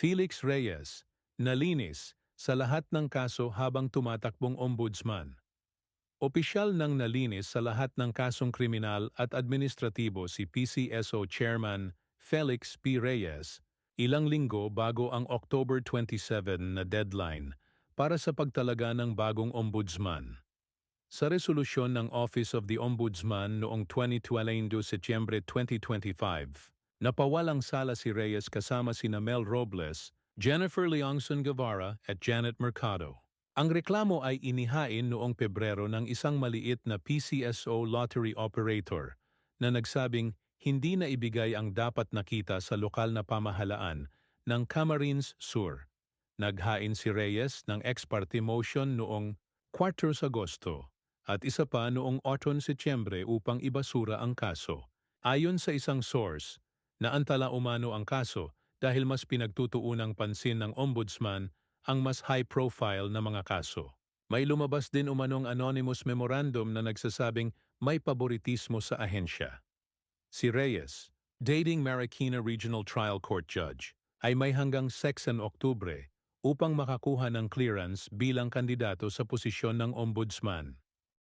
Felix Reyes, nalinis sa lahat ng kaso habang tumatakbong ombudsman. Opisyal nang nalinis sa lahat ng kasong kriminal at administratibo si PCSO Chairman Felix P. Reyes ilang linggo bago ang October 27 na deadline para sa pagtalaga ng bagong ombudsman. Sa resolusyon ng Office of the Ombudsman noong 2022 Setyembre 2025, napawalang sala si Reyes kasama sina Mel Robles, Jennifer Leongson Guevara at Janet Mercado. Ang reklamo ay inihain noong Pebrero ng isang maliit na PCSO lottery operator na nagsabing hindi na ibigay ang dapat nakita sa lokal na pamahalaan ng Camarines Sur. Naghain si Reyes ng ex parte motion noong 4 Agosto at isa pa noong 8 Setyembre upang ibasura ang kaso. Ayon sa isang source, naantala umano ang kaso dahil mas pinagtutuunang pansin ng ombudsman ang mas high-profile na mga kaso. May lumabas din umanong anonymous memorandum na nagsasabing may paboritismo sa ahensya. Si Reyes, dating Marikina Regional Trial Court Judge, ay may hanggang 6 Oktubre upang makakuha ng clearance bilang kandidato sa posisyon ng ombudsman.